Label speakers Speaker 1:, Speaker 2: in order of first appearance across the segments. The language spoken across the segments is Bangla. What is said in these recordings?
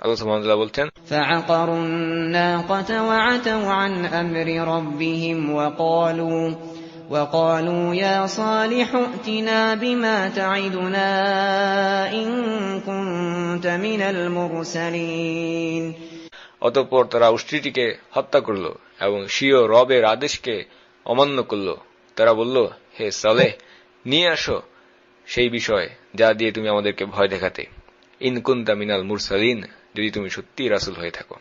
Speaker 1: আল্লাহ সুবহানাহু বলছেন
Speaker 2: فعقروا الناقة وعتوا عن أمر ربهم وقالوا وقالوا يا صالح ائتنا بما تعدنا إن كنت من المرسلين
Speaker 1: অতঃপর তারা উষ্ট্রিটিকে হত্যা করল এবং স্বীয় রবের আদেশকে অমান্য করল তারা বলল হে সালেহ নিয়ে আসো সেই বিষয় যা দিয়ে তুমি আমাদেরকে ভয় দেখাতে ইনকুন্তা মিনাল মুরসালিন, যদি তুমি সত্যি রাসুল হয়ে থাকো।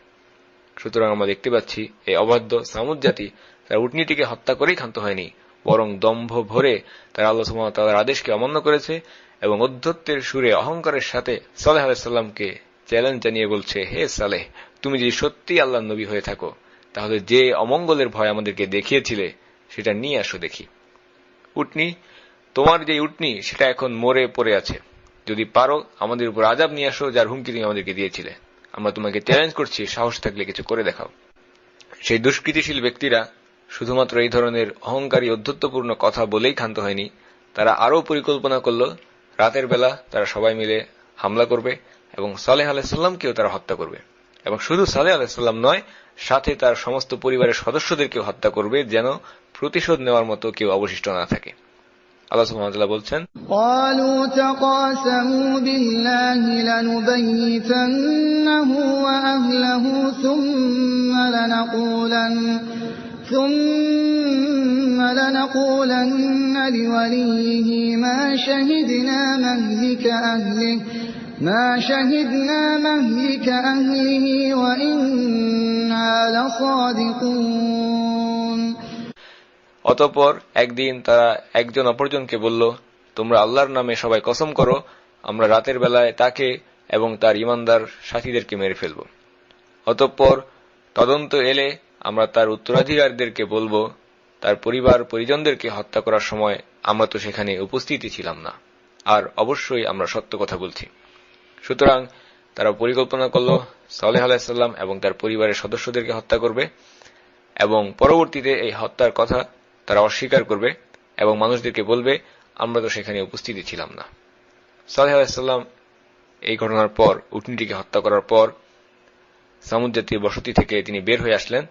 Speaker 1: সুতরাং আমরা দেখতে পাচ্ছি, এই অবাধ্য সামুদ জাতি তার উটনিটিকে হত্যা করেই ক্ষান্ত হয়নি, বরং দম্ভ ভরে তারা আল্লাহ সুমতার আদেশকে অমান্য করেছে এবং অধ্যত্বের সুরে অহংকারের সাথে সালেহ আলাইসাল্লামকে চ্যালেঞ্জ জানিয়ে বলছে, হে সালেহ, তুমি যদি সত্যি আল্লাহ নবী হয়ে থাকো, তাহলে যে অমঙ্গলের ভয় আমাদেরকে দেখিয়েছিলে, সেটা নিয়ে আসো দেখি। উটনি, তোমার যে উটনি, সেটা এখন মরে পড়ে আছে। যদি পারো, আমাদের উপর আজাব নিয়ে আসো, যার হুমকি তুমি আমাদেরকে দিয়েছিলে। আমরা তোমাকে চ্যালেঞ্জ করছি, সাহস থাকলে কিছু করে দেখাও। সেই দুষ্কৃতিশীল ব্যক্তিরা শুধুমাত্র এই ধরনের অহংকারী অধ্যত্বপূর্ণ কথা বলেই ক্ষান্ত হয়নি, তারা আরও পরিকল্পনা করল, রাতের বেলা তারা সবাই মিলে হামলা করবে এবং সালেহ আলাইসাল্লামকেও তারা হত্যা করবে। এবং শুধু সালেহ আলাইসাল্লাম নয়, সাথে তার সমস্ত পরিবারের সদস্যদেরকেও হত্যা করবে, যেন প্রতিশোধ নেওয়ার মতো কেউ অবশিষ্ট না থাকে। আল্লাহ সুবহানাহু বলছেন
Speaker 3: قالوا تقاسموا بالله لنبيتنه وأهله ثم لنقولن ثم لنقولن لوليه ما شهدنا مهلك أهله ما شهدنا مهلك أهله وإنا لصادقون
Speaker 1: অতঃপর একদিন তারা একজন অপরজনকে বলল, তোমরা আল্লাহর নামে সবাই কসম করো, আমরা রাতের বেলায় তাকে এবং তার ইমানদার সাথীদেরকে মেরে ফেলব। অতঃপর তদন্ত এলে আমরা তার উত্তরাধিকারীদেরকে বলব, তার পরিবার পরিজনদেরকে হত্যা করার সময় আমরা তো সেখানে উপস্থিতই ছিলাম না। আর অবশ্যই আমরা সত্য কথা বলছি। সুতরাং তারা পরিকল্পনা করল, সালেহ আলাহিসাল্লাম এবং তার পরিবারের সদস্যদেরকে হত্যা করবে এবং পরবর্তীতে এই হত্যার কথা তারা অস্বীকার করবে এবং মানুষদেরকে বলবে আমরা তো সেখানে উপস্থিতি ছিলাম না সালেহ আলাহিসাল্লাম এই ঘটনার পর উটনিটিকে হত্যা করার পর সামুদ জাতীয় বসতি থেকে তিনি বের হয়ে আসলেন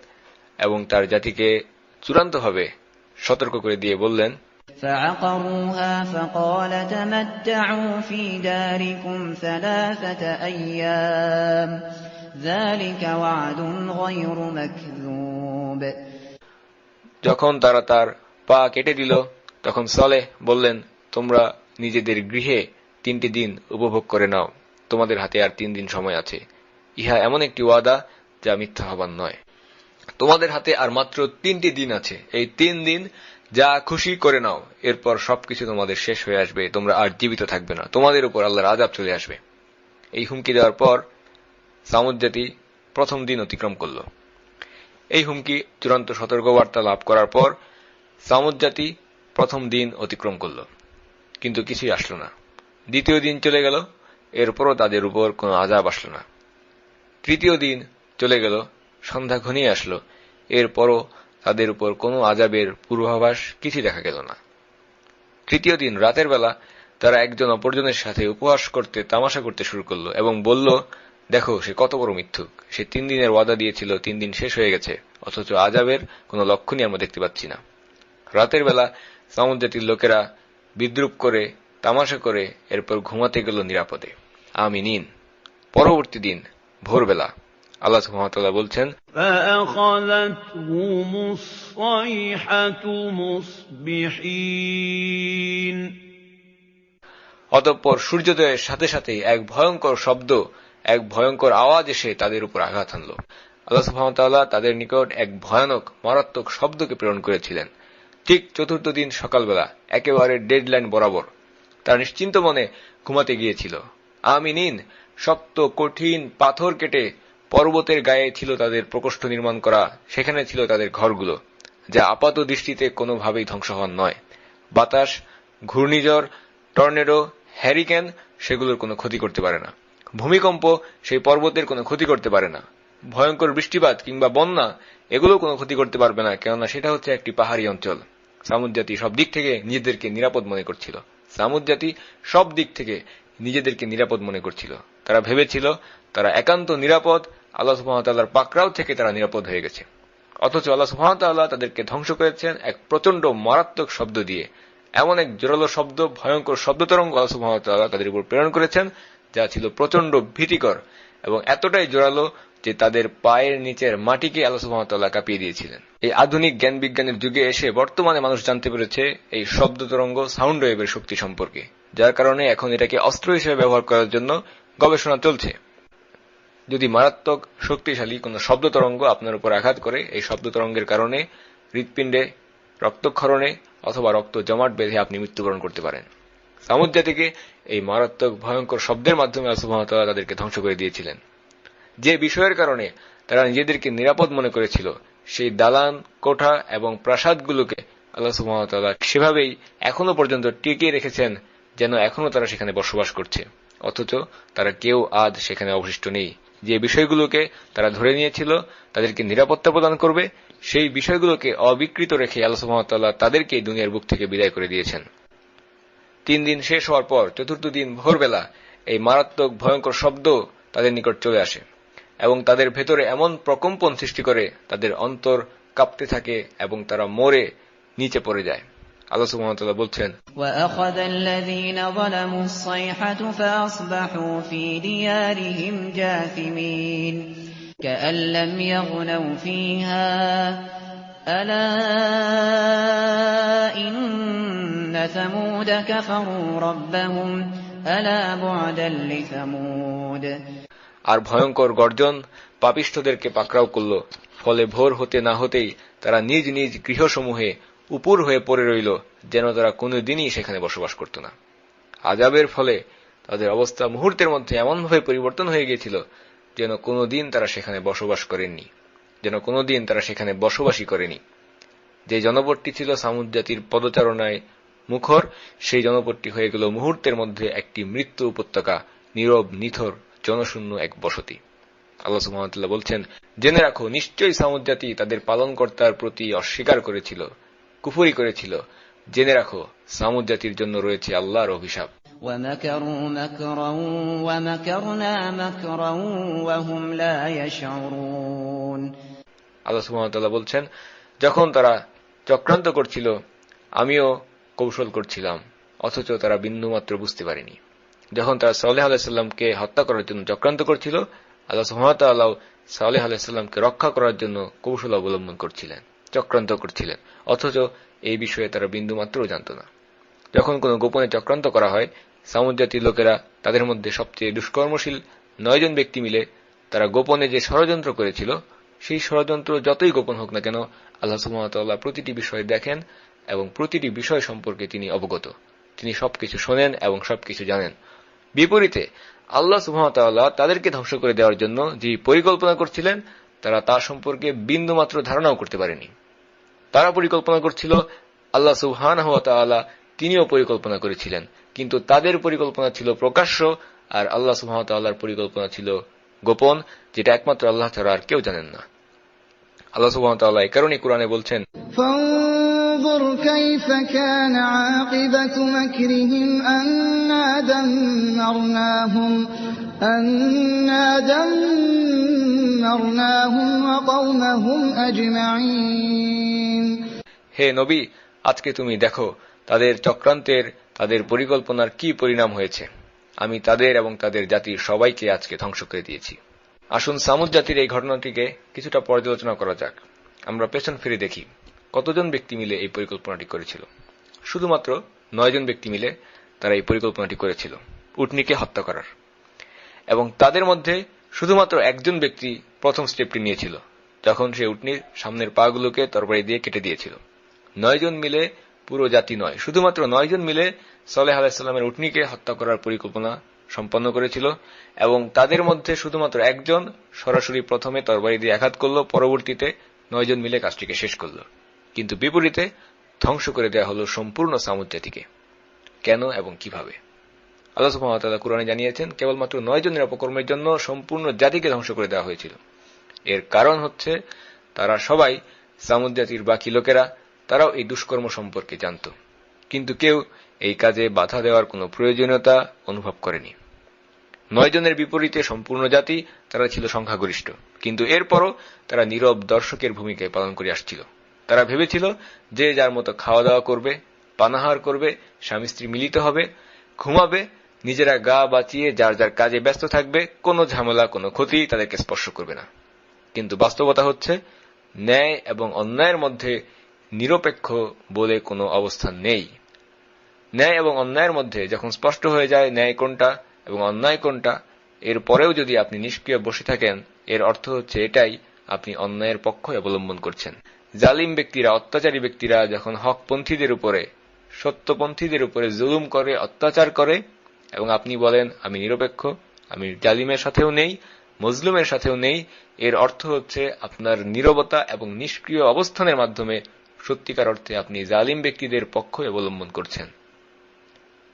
Speaker 1: এবং তার জাতিকে চূড়ান্তভাবে সতর্ক করে দিয়ে বললেন
Speaker 2: فعقروها فقال تمتعوا في داركم ثلاثة أيام ذلك وعد غير مكذوب
Speaker 1: যখন তারা তার পা কেটে দিল, তখন সালেহ বললেন, তোমরা নিজেদের গৃহে তিনটি দিন উপভোগ করে নাও। তোমাদের হাতে আর তিন দিন সময় আছে। ইহা এমন একটি ওয়াদা যা মিথ্যা হবার নয়। তোমাদের হাতে আর মাত্র তিনটি দিন আছে। এই তিন দিন যা খুশি করে নাও। এরপর সবকিছু তোমাদের শেষ হয়ে আসবে। তোমরা আর জীবিত থাকবে না। তোমাদের উপর আল্লাহর আজাব চলে আসবে। এই হুমকি দেওয়ার পর সামুদ জাতি প্রথম দিন অতিক্রম করল। এই হুমকি চূড়ান্ত সতর্কবার্তা লাভ করার পর সামুদ জাতি প্রথম দিন অতিক্রম করল, কিন্তু কিছুই আসলো না। দ্বিতীয় দিন চলে গেল, এরপরও তাদের উপর কোনো আজাব আসলো না। তৃতীয় দিন চলে গেল, সন্ধ্যা ঘনিয়ে আসলো, এরপরও তাদের উপর কোনো আজাবের পূর্বাভাস কিছু দেখা গেল না। তৃতীয় দিন রাতের বেলা তারা একজন অপরজনের সাথে উপহাস করতে তামাশা করতে শুরু করল এবং বলল দেখো সে কত বড় মিথ্যুক। সে তিন দিনের ওয়াদা দিয়েছিল তিন দিন শেষ হয়ে গেছে। অথচ আজাবের কোনো লক্ষণই আমরা দেখতে পাচ্ছি না। রাতের বেলা সামুদ জাতির লোকেরা বিদ্রুপ করে তামাশা করে এরপর ঘুমাতে গেল নিরাপদে। আমি নিন পরবর্তী দিন ভোরবেলা আল্লাহ সুহামতাল্লাহ বলছেন অতঃপর সূর্যোদয়ের সাথে সাথে এক ভয়ঙ্কর শব্দ এক ভয়ঙ্কর আওয়াজ এসে তাদের উপর আঘাত আনল আল্লাহ সুহামতাল্লাহ তাদের নিকট এক ভয়ানক, মারাত্মক শব্দকে প্রেরণ করেছিলেন। ঠিক চতুর্থ দিন সকালবেলা, একেবারে ডেডলাইন বরাবর তারা নিশ্চিন্ত মনে ঘুমাতে গিয়েছিল। আমি নিন শক্ত, কঠিন পাথর কেটে পর্বতের গায়ে ছিল তাদের প্রকোষ্ঠ নির্মাণ করা, সেখানে ছিল তাদের ঘরগুলো, যা আপাত দৃষ্টিতে কোনোভাবেই ধ্বংস হওয়ার নয়। বাতাস, ঘূর্ণিঝড়, টর্নেডো, হ্যারিকেন, সেগুলোর কোনো ক্ষতি করতে পারে না। ভূমিকম্প সেই পর্বতের কোনো ক্ষতি করতে পারে না। ভয়ঙ্কর বৃষ্টিপাত কিংবা বন্যা এগুলো কোনো ক্ষতি করতে পারবে না, কেননা সেটা হচ্ছে একটি পাহাড়ি অঞ্চল। সামুদ জাতি সব দিক থেকে নিজেদেরকে নিরাপদ মনে করছিল। সামুদ সব দিক থেকে নিজেদেরকে নিরাপদ মনে করছিল। তারা ভেবেছিল তারা একান্ত নিরাপদ, আল্লাহ সুহামতাল্লাহর পাকড়াও থেকে তারা নিরাপদ হয়ে গেছে। অথচ আল্লাহ সুহামতাল্লাহ তাদেরকে ধ্বংস করেছেন এক প্রচণ্ড মারাত্মক শব্দ দিয়ে। এমন এক জোরালো শব্দ, ভয়ঙ্কর শব্দ তরঙ্গ আল্লাহ সুহামতাল্লাহ তাদের উপর প্রেরণ করেছেন। যা ছিল প্রচণ্ড ভীতিকর এবং এতটাই জোরালো যে তাদের পায়ের নিচের মাটিকে আল্লাহ সুহামতাল্লাহ কাঁপিয়ে দিয়েছিলেন। এই আধুনিক জ্ঞান বিজ্ঞানের যুগে এসে বর্তমানে মানুষ জানতে পেরেছে এই শব্দ তরঙ্গ সাউন্ড ওয়েভের শক্তি সম্পর্কে, যার কারণে এখন এটাকে অস্ত্র হিসেবে ব্যবহার করার জন্য গবেষণা চলছে। যদি মারাত্মক শক্তিশালী কোন শব্দ তরঙ্গ আপনার উপর আঘাত করে, এই শব্দ তরঙ্গের কারণে হৃৎপিণ্ডে রক্তক্ষরণে অথবা রক্ত জমাট বেঁধে আপনি মৃত্যুবরণ করতে পারেন। সামুদ জাতিকে এই মারাত্মক ভয়ঙ্কর শব্দের মাধ্যমে আল্লাহ তাদেরকে ধ্বংস করে দিয়েছিলেন। যে বিষয়ের কারণে তারা নিজেদেরকে নিরাপদ মনে করেছিল, সেই দালান, কোঠা এবং প্রাসাদগুলোকে আল্লাহ সুহামতাল্লাহ সেভাবেই এখনও পর্যন্ত টিকিয়ে রেখেছেন যেন এখনও তারা সেখানে বসবাস করছে। অথচ তারা কেউ আজ সেখানে অবশিষ্ট নেই। যে বিষয়গুলোকে তারা ধরে নিয়েছিল, তাদেরকে নিরাপত্তা প্রদান করবে, সেই বিষয়গুলোকে অবিকৃত রেখে আল্লাহ সুহামতাল্লাহ তাদেরকে দুনিয়ার বুক থেকে বিদায় করে দিয়েছেন। তিন দিন শেষ হওয়ার পর, চতুর্থ দিন ভোরবেলা, এই মারাত্মক ভয়ঙ্কর শব্দ তাদের নিকট চলে আসে এবং তাদের ভেতরে এমন প্রকম্পন সৃষ্টি করে তাদের অন্তর কাঁপতে থাকে এবং তারা মরে নিচে পড়ে যায়। বলছেন
Speaker 2: الذين ظلموا الصيحة فأصبحوا في ديارهم جاثمين كأن لم يغنوا فيها ألا إن ثمود كفروا ربهم ألا بعدا لثمود
Speaker 1: আর ভয়ঙ্কর গর্জন পাপিষ্ঠদেরকে পাকড়াও করল ফলে ভোর হতে না হতেই তারা নিজ নিজ গৃহসমূহে উপুর হয়ে পড়ে রইল যেন তারা কোনোদিনই সেখানে বসবাস করত না আজাবের ফলে তাদের অবস্থা মুহূর্তের মধ্যে এমনভাবে পরিবর্তন হয়ে গিয়েছিল যেন কোনোদিন তারা সেখানে বসবাস করেননি যেন কোনোদিন তারা সেখানে বসবাসই করেনি যে জনপদটি ছিল সামুদ জাতির পদচারণায় মুখর সেই জনপদটি হয়ে গেল মুহূর্তের মধ্যে একটি মৃত্যু উপত্যকা নীরব নিথর জনশূন্য এক বসতি। আল্লাহ বলছেন জেনে রাখো নিশ্চয়ই সামুদ জাতি তাদের পালনকর্তার প্রতি অস্বীকার করেছিল কুফুরি করেছিল। জেনে রাখো সামুদ জাতির জন্য রয়েছে আল্লাহর অভিশাপ। আল্লাহ বলছেন যখন তারা চক্রান্ত করছিল আমিও কৌশল করছিলাম, অথচ তারা বিন্দুমাত্র বুঝতে পারেনি। যখন তারা সালেহ আলাহিসাল্লামকে হত্যা করার জন্য চক্রান্ত করছিল, আল্লাহ সুহামতাল্লাহ সালেহ আলাহিসাল্লামকে রক্ষা করার জন্য কৌশল অবলম্বন করছিলেন, চক্রান্ত করছিলেন, অথচ এই বিষয়ে তারা বিন্দুমাত্রও জানত না। যখন কোনো গোপনে চক্রান্ত করা হয়, সামুদ জাতির লোকেরা তাদের মধ্যে সবচেয়ে দুষ্কর্মশীল নয়জন ব্যক্তি মিলে তারা গোপনে যে ষড়যন্ত্র করেছিল, সেই ষড়যন্ত্র যতই গোপন হোক না কেন, আল্লাহ সুহামতাল্লাহ প্রতিটি বিষয়ে দেখেন এবং প্রতিটি বিষয় সম্পর্কে তিনি অবগত। তিনি সবকিছু শোনেন এবং সবকিছু জানেন। বিপরীতে, আল্লাহ সুহামতাল্লাহ তাদেরকে ধ্বংস করে দেওয়ার জন্য যে পরিকল্পনা করছিলেন, তারা তা সম্পর্কে বিন্দুমাত্র ধারণাও করতে পারেনি। তারা পরিকল্পনা করছিল, আল্লাহ সুবহান তিনিও পরিকল্পনা করেছিলেন, কিন্তু তাদের পরিকল্পনা ছিল প্রকাশ্য আর আল্লাহ সুহামতাল্লাহর পরিকল্পনা ছিল গোপন, যেটা একমাত্র আল্লাহ ছাড়া আর কেউ জানেন না। আল্লাহ সুহামতাল্লাহ এই কারণে কোরআনে বলছেন
Speaker 3: فانظر كيف كان عاقبة مكرهم أنا دمرناهم أنا دمرناهم وقومهم أجمعين
Speaker 1: হে নবী আজকে তুমি দেখো তাদের চক্রান্তের তাদের পরিকল্পনার কি পরিণাম হয়েছে আমি তাদের এবং তাদের জাতির সবাইকে আজকে ধ্বংস করে দিয়েছি আসুন সামুদ জাতির এই ঘটনাটিকে কিছুটা পর্যালোচনা করা যাক আমরা পেছন ফিরে দেখি কতজন ব্যক্তি মিলে এই পরিকল্পনাটি করেছিল? শুধুমাত্র নয়জন ব্যক্তি মিলে তারা এই পরিকল্পনাটি করেছিল উটনিকে হত্যা করার। এবং তাদের মধ্যে শুধুমাত্র একজন ব্যক্তি প্রথম স্টেপটি নিয়েছিল, যখন সে উটনির সামনের পাগুলোকে তরবারি দিয়ে কেটে দিয়েছিল। নয়জন মিলে পুরো জাতি নয়, শুধুমাত্র নয়জন মিলে সলেহ আলাহিসাল্লামের উটনিকে হত্যা করার পরিকল্পনা সম্পন্ন করেছিল এবং তাদের মধ্যে শুধুমাত্র একজন সরাসরি প্রথমে তরবারি দিয়ে আঘাত করল, পরবর্তীতে নয়জন মিলে কাজটিকে শেষ করল। কিন্তু বিপরীতে ধ্বংস করে দেওয়া হল সম্পূর্ণ সামুদ জাতিকে কেন এবং কীভাবে? আল্লাহ সুহামতাল্লাহ কোরআনে জানিয়েছেন, কেবলমাত্র নয় জনের অপকর্মের জন্য সম্পূর্ণ জাতিকে ধ্বংস করে দেওয়া হয়েছিল। এর কারণ হচ্ছে, তারা সবাই সামুদ জাতির বাকি লোকেরা, তারাও এই দুষ্কর্ম সম্পর্কে জানত। কিন্তু কেউ এই কাজে বাধা দেওয়ার কোনো প্রয়োজনীয়তা অনুভব করেনি। নয় জনের বিপরীতে সম্পূর্ণ জাতি তারা ছিল সংখ্যাগরিষ্ঠ, কিন্তু এরপরও তারা নীরব দর্শকের ভূমিকায় পালন করে আসছিল। তারা ভেবেছিল যে যার মতো খাওয়া দাওয়া করবে, পানাহার করবে, স্বামী স্ত্রী মিলিত হবে, ঘুমাবে, নিজেরা গা বাঁচিয়ে যার যার কাজে ব্যস্ত থাকবে, কোনো ঝামেলা, কোনো ক্ষতি তাদেরকে স্পর্শ করবে না। কিন্তু বাস্তবতা হচ্ছে, ন্যায় এবং অন্যায়ের মধ্যে নিরপেক্ষ বলে কোনো অবস্থান নেই। ন্যায় এবং অন্যায়ের মধ্যে যখন স্পষ্ট হয়ে যায় ন্যায় কোনটা এবং অন্যায় কোনটা, এর পরেও যদি আপনি নিষ্ক্রিয় বসে থাকেন, এর অর্থ হচ্ছে এটাই, আপনি অন্যায়ের পক্ষ অবলম্বন করছেন। জালিম ব্যক্তিরা, অত্যাচারী ব্যক্তিরা যখন হকপন্থীদের উপরে, সত্যপন্থীদের উপরে জুলুম করে, অত্যাচার করে, এবং আপনি বলেন, আমি নিরপেক্ষ, আমি জালিমের সাথেও নেই মজলুমের সাথেও নেই এর অর্থ হচ্ছে আপনার নীরবতা এবং নিষ্ক্রিয় অবস্থানের মাধ্যমে সত্যিকার অর্থে আপনি জালিম ব্যক্তিদের পক্ষ অবলম্বন করছেন।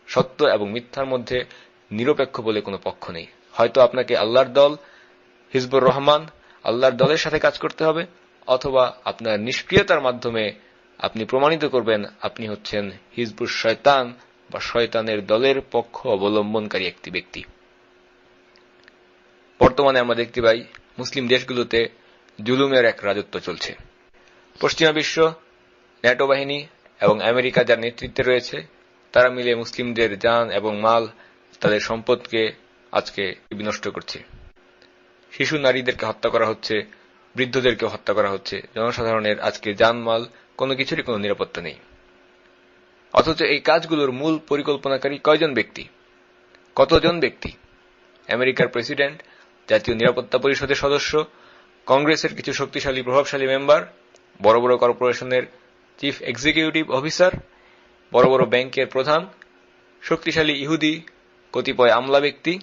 Speaker 1: সত্য এবং মিথ্যার মধ্যে নিরপেক্ষ বলে কোনো পক্ষ নেই। হয়তো আপনাকে আল্লাহর দল, হিজবুর রহমান, আল্লাহর দলের সাথে কাজ করতে হবে অথবা আপনার নিষ্ক্রিয়তার মাধ্যমে আপনি প্রমাণিত করবেন আপনি হচ্ছেন হিজবুর শয়তান বা শয়তানের দলের পক্ষ অবলম্বনকারী একটি ব্যক্তি। বর্তমানে আমরা দেখতে পাই মুসলিম দেশগুলোতে জুলুমের এক রাজত্ব চলছে। পশ্চিমা বিশ্ব, ন্যাটো বাহিনী এবং আমেরিকা যার নেতৃত্বে রয়েছে, তারা মিলে মুসলিমদের যান এবং মাল তাদের সম্পদকে আজকে বিনষ্ট করছে। শিশু নারীদেরকে হত্যা করা হচ্ছে বৃদ্ধদেরকে হত্যা করা হচ্ছে। জনসাধারণের আজকে জানমাল, কোনো কিছুরই কোনো নিরাপত্তা নেই। অথচ এই কাজগুলোর মূল পরিকল্পনাকারী কয়জন ব্যক্তি? কতজন ব্যক্তি? আমেরিকার প্রেসিডেন্ট, জাতীয় নিরাপত্তা পরিষদের সদস্য, কংগ্রেসের কিছু শক্তিশালী, প্রভাবশালী মেম্বার, বড় বড় কর্পোরেশনের চিফ এক্সিকিউটিভ অফিসার, বড় বড় ব্যাংকের প্রধান, শক্তিশালী ইহুদি, কতিপয় আমলা ব্যক্তি,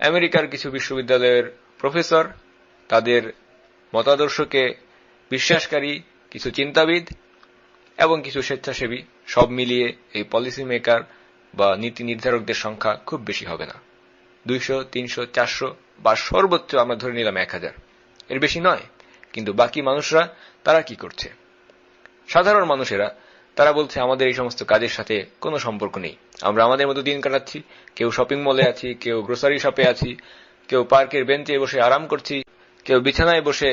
Speaker 1: আমেরিকার কিছু বিশ্ববিদ্যালয়ের প্রফেসর, তাদের মতাদর্শকে বিশ্বাসকারী, কিছু চিন্তাবিদ এবং কিছু স্বেচ্ছাসেবী, সব মিলিয়ে এই পলিসি মেকার বা নীতি নির্ধারকদের সংখ্যা খুব বেশি হবে না। দুইশো, তিনশো, চারশো বা সর্বোচ্চ আমরা ধরে নিলাম এক হাজার। এর বেশি নয়, কিন্তু বাকি মানুষরা তারা কি করছে? সাধারণ মানুষেরা, তারা বলছে, আমাদের এই সমস্ত কাজের সাথে কোনো সম্পর্ক নেই। আমরা আমাদের মতো দিন কাটাচ্ছি, কেউ শপিং মলে আছি, কেউ গ্রোসারি শপে আছি, কেউ পার্কের বেঞ্চে বসে আরাম করছি কেউ বিছানায় বসে,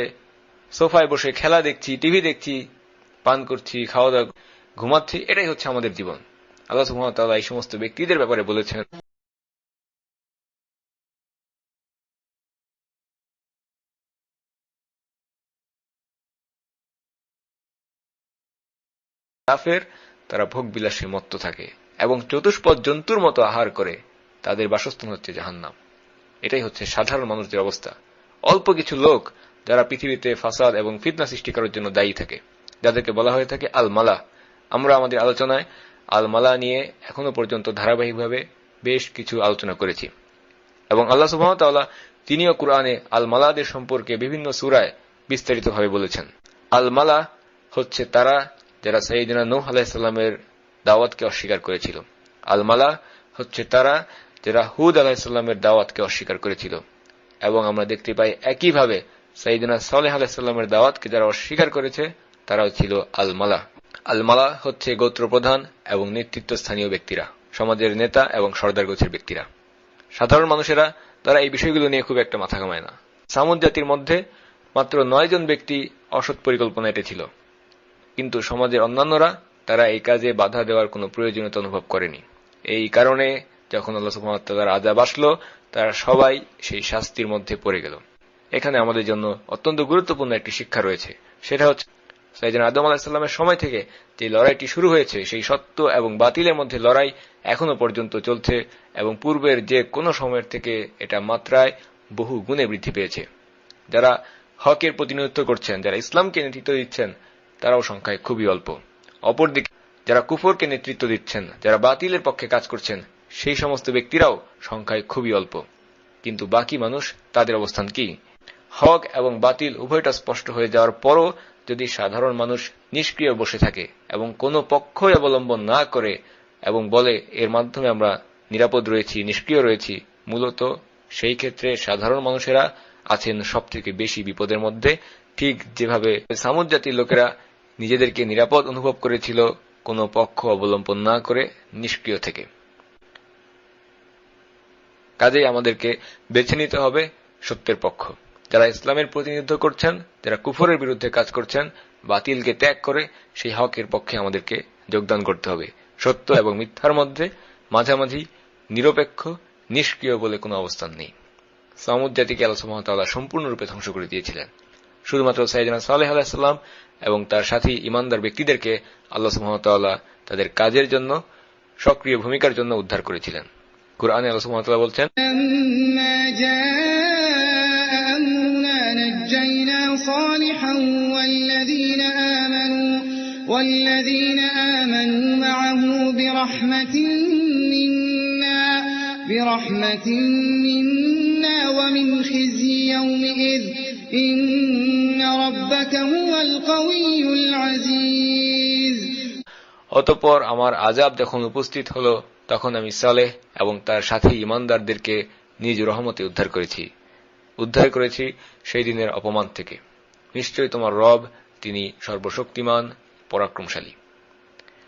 Speaker 1: সোফায় বসে খেলা দেখছি, টিভি দেখছি, পান করছি খাওয়া দাওয়া ঘুমাচ্ছি, এটাই হচ্ছে আমাদের জীবন। আল্লাহ সুহামতাল্লাহ এই সমস্ত ব্যক্তিদের ব্যাপারে বলেছেন। তারা ভোগ বিলাসে মত্ত থাকে এবং চতুষ্পদ জন্তুর মতো আহার করে, তাদের বাসস্থান হচ্ছে জাহান্নাম। এটাই হচ্ছে সাধারণ মানুষদের অবস্থা। অল্প কিছু লোক যারা পৃথিবীতে ফাসাদ এবং ফিতনা সৃষ্টি করার জন্য দায়ী থাকে। যাদেরকে বলা হয়ে থাকে আল মালা আমরা আমাদের আলোচনায় আল মালা নিয়ে এখনও পর্যন্ত ধারাবাহিকভাবে বেশ কিছু আলোচনা করেছি। এবং আল্লাহ সুহামতাল্লাহ তিনিও কোরআনে আল মালাদের সম্পর্কে বিভিন্ন সুরায় বিস্তারিতভাবে বলেছেন। আল মালা হচ্ছে তারা যারা সঈদিনা নূহ আলাহিসাল্লামের দাওয়াতকে অস্বীকার করেছিল। আল মালা হচ্ছে তারা যারা হুদ আলাহিসাল্লামের দাওয়াতকে অস্বীকার করেছিল। এবং আমরা দেখতে পাই একইভাবে সাইদিনা সালেহ আলাহিসাল্লামের দাওয়াতকে যারা অস্বীকার করেছে, তারাও ছিল আল মালা আল মালা হচ্ছে গোত্র প্রধান এবং নেতৃত্ব স্থানীয় ব্যক্তিরা, সমাজের নেতা এবং সর্দার গোছের ব্যক্তিরা। সাধারণ মানুষেরা তারা এই বিষয়গুলো নিয়ে খুব একটা মাথা কামায় না। সামুদ জাতির মধ্যে মাত্র নয় জন ব্যক্তি অসৎ পরিকল্পনা এটেছিল কিন্তু সমাজের অন্যান্যরা তারা এই কাজে বাধা দেওয়ার কোনো প্রয়োজনীয়তা অনুভব করেনি। এই কারণে যখন আল্লাহ সুহামতাল্লাহর আজাব আসলো, তারা সবাই সেই শাস্তির মধ্যে পড়ে গেল। এখানে আমাদের জন্য অত্যন্ত গুরুত্বপূর্ণ একটি শিক্ষা রয়েছে। সেটা হচ্ছে সাইজান আদম আলাহিসাল্লামের সময় থেকে যে লড়াইটি শুরু হয়েছে, সেই সত্য এবং বাতিলের মধ্যে লড়াই এখনও পর্যন্ত চলছে এবং পূর্বের যে কোনো সময়ের থেকে এটা মাত্রায় বহু গুণে বৃদ্ধি পেয়েছে। যারা হকের প্রতিনিধিত্ব করছেন, যারা ইসলামকে নেতৃত্ব দিচ্ছেন, তারাও সংখ্যায় খুবই অল্প। অপরদিকে, যারা কুফরকে নেতৃত্ব দিচ্ছেন, যারা বাতিলের পক্ষে কাজ করছেন সেই সমস্ত ব্যক্তিরাও সংখ্যায় খুবই অল্প। কিন্তু বাকি মানুষ, তাদের অবস্থান কি? হক এবং বাতিল উভয়টা স্পষ্ট হয়ে যাওয়ার পরও যদি সাধারণ মানুষ নিষ্ক্রিয় বসে থাকে এবং কোনো পক্ষই অবলম্বন না করে এবং বলে, এর মাধ্যমে আমরা নিরাপদ রয়েছি, নিষ্ক্রিয় রয়েছি, মূলত সেই ক্ষেত্রে সাধারণ মানুষেরা আছেন সব থেকে বেশি বিপদের মধ্যে। ঠিক যেভাবে সামুদ জাতির লোকেরা নিজেদেরকে নিরাপদ অনুভব করেছিল, কোনো পক্ষ অবলম্বন না করে নিষ্ক্রিয় থেকে। কাজেই আমাদেরকে বেছে নিতে হবে সত্যের পক্ষ। যারা ইসলামের প্রতিনিধিত্ব করছেন, যারা কুফরের বিরুদ্ধে কাজ করছেন, বাতিলকে ত্যাগ করে সেই হকের পক্ষে আমাদেরকে যোগদান করতে হবে। সত্য এবং মিথ্যার মধ্যে মাঝামাঝি নিরপেক্ষ, নিষ্ক্রিয় বলে কোনো অবস্থান নেই। সামুদ জাতিকে সুহামতাল্লাহ সম্পূর্ণরূপে ধ্বংস করে দিয়েছিলেন। শুধুমাত্র সাইজানা সালেহ আলাহিসাল্লাম এবং তার সাথী ইমানদার ব্যক্তিদেরকে আল্লাহ সুহামতাল্লাহ তাদের কাজের জন্য, সক্রিয় ভূমিকার জন্য উদ্ধার করেছিলেন। কুরআনে আল্লাহ সুহামতাল্লাহ বলছেন
Speaker 3: لما جاء أمرنا نجينا صالحا والذين آمنوا والذين آمنوا معه برحمة منا برحمة منا ومن خزي يومئذ إن ربك هو القوي العزيز
Speaker 1: অতঃপর আমার আজাব যখন উপস্থিত হল তখন আমি সালেহ এবং তার সাথে ইমানদারদেরকে নিজ রহমতে উদ্ধার করেছি। উদ্ধার করেছি সেই দিনের অপমান থেকে। নিশ্চয়ই তোমার রব, তিনি সর্বশক্তিমান, পরাক্রমশালী।